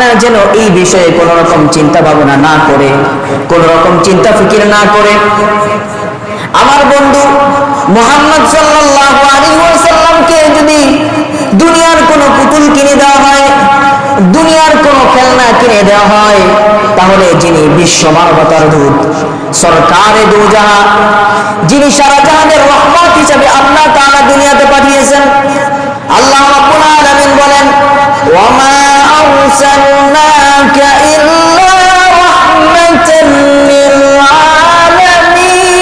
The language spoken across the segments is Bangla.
না যেন এই বিষয়ে কোন রকম চিন্তা ভাবনা না করে কোন রকম চিন্তা ফিকির না করে। আমার বন্ধু মোহাম্মদ সাল্লাল্লাহু আলাইহি ওয়াসাল্লামকে যদি দুনিয়ার কোনো পুতুল কিনে দেওয়া হয়, দুনিয়ার কোনো খেলনা কিনে দেওয়া হয়, তাহলে যিনি বিশ্ব মানবতার দূত, সরকারে যিনি সারা জাহানের রহমত হিসাবে আল্লাহ তাআলা দুনিয়াতে পাঠিয়েছেন, আল্লাহ রাব্বুল আলামিন বলেন ওয়ামা ইল্লা রাহমাতান লিল আলামিন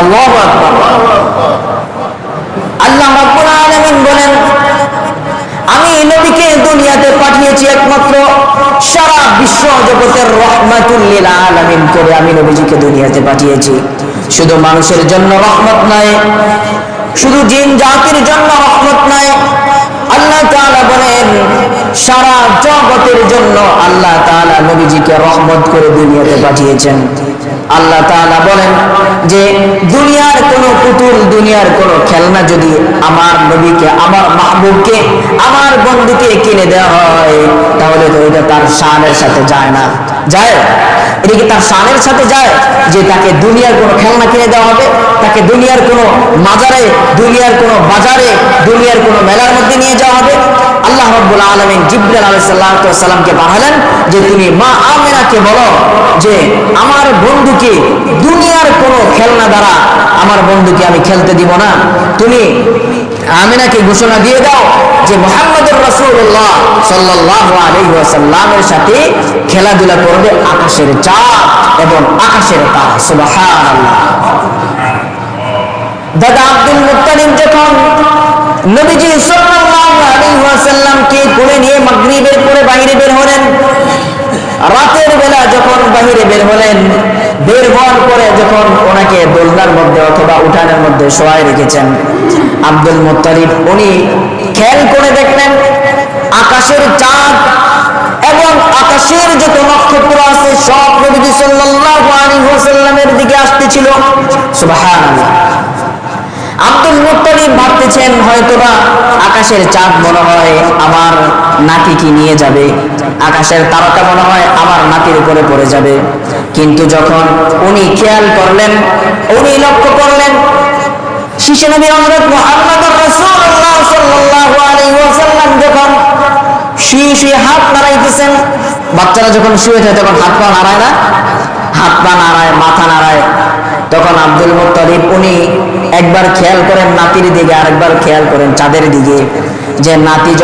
আল্লাহু আকবার আল্লাহ রাব্বুল আলামিন বলেন, আমি নবীকে দুনিয়াতে পাঠিয়েছি একমাত্র সারা বিশ্ব জগতের রহমাতুল লিল আলামিন করে আমি নবীজিকে দুনিয়াতে পাঠিয়েছি। শুধু মানুষের জন্য রহমত নয়, শুধু জিন জাতির জন্য সারা জগতের জন্য আল্লাহ তাআলা নবীজিকে রহমত করে দুনিয়াতে পাঠিয়েছেন। আল্লাহ তাআলা বলেন যে, দুনিয়ার কোনো পুতুল, দুনিয়ার কোনো খেলনা যদি আমার নবীকে, আমার মাহবুবকে, আমার বন্ধুকে কিনে দেওয়া হয়, তাহলে তো এটা তার শানের সাথে যায় না। যায়? এটা কি তার শানের সাথে যায়? যে তাকে দুনিয়ার কোনো খেলনা কিনে দেওয়া হবে, তাকে দুনিয়ার কোনো মাজারে, দুনিয়ার কোনো বাজারে, দুনিয়ার কোনো মেলার মধ্যে নিয়ে যাওয়া হবে রব্বুল আলমিন জিব্রাল আলাইহিস সালামকে পাঠালেন যে তুমি মা আমেনাকে বলো যে আমার বন্ধুকে দুনিয়ার কোনো খেলনা দ্বারা আমার বন্ধুকে আমি খেলতে দিব না। তুমি আমিনাকে ঘোষণা দিয়ে দাও যে মোহাম্মদুর রাসূলুল্লাহ সাল্লাল্লাহু আলাইহি ওয়াসাল্লামের সাথে খেলাধুলা করবে আকাশের চাঁদ এবং আকাশের তারা। সুবহানাল্লাহ। দাদা আব্দুল মুত্তালিব যখন নবীজি সাল্লাল্লাহু ওয়াসাল্লামকে কোলে নিয়ে মাগরিবের পরে বাইরে বের হলেন? রাতের বেলা যখন বাহিরে বের হলেন, বের হওয়ার পরে যখন ওনাকে দোলনার মধ্যে অথবা উঠানের মধ্যে শোয়াই রেখেছেন, আব্দুল মুত্তালিব, উনি খেয়াল করে দেখলেন, আকাশের চাঁদ এবং আকাশের যত নক্ষত্র আছে সব নবীজি সাল্লাল্লাহু আলাইহি ওয়াসাল্লামের দিকে আসতেছিল। সুবহানাল্লাহ। আব্দুল ভাবতেছেন হয়তোবা আকাশের চাঁদ মনে হয় আমার নাতিকে নিয়ে যাবে? আকাশের তারকা মনে হয় আমার নাতির উপরে পড়ে যাবে। কিন্তু যখন উনি খেয়াল করলেন, উনি লক্ষ্য করলেন, শিশু নবী হযরত মুহাম্মদুর রাসূলুল্লাহ সাল্লাল্লাহু আলাইহি ওয়াসাল্লাম যখন শুয়ে শুয়ে হাত নাড়াইতেছেন, বাচ্চারা যখন শুয়ে থাকে তখন হাত পা নাড়ায় না? হাত পা নাড়ায়, মাথা নাড়ায়। তখন আব্দুল মুত্তালিব উনি একবার খেয়াল করেন নাতির দিকে আরেকবার খেয়াল করেন চাঁদের দিকে যে নাতি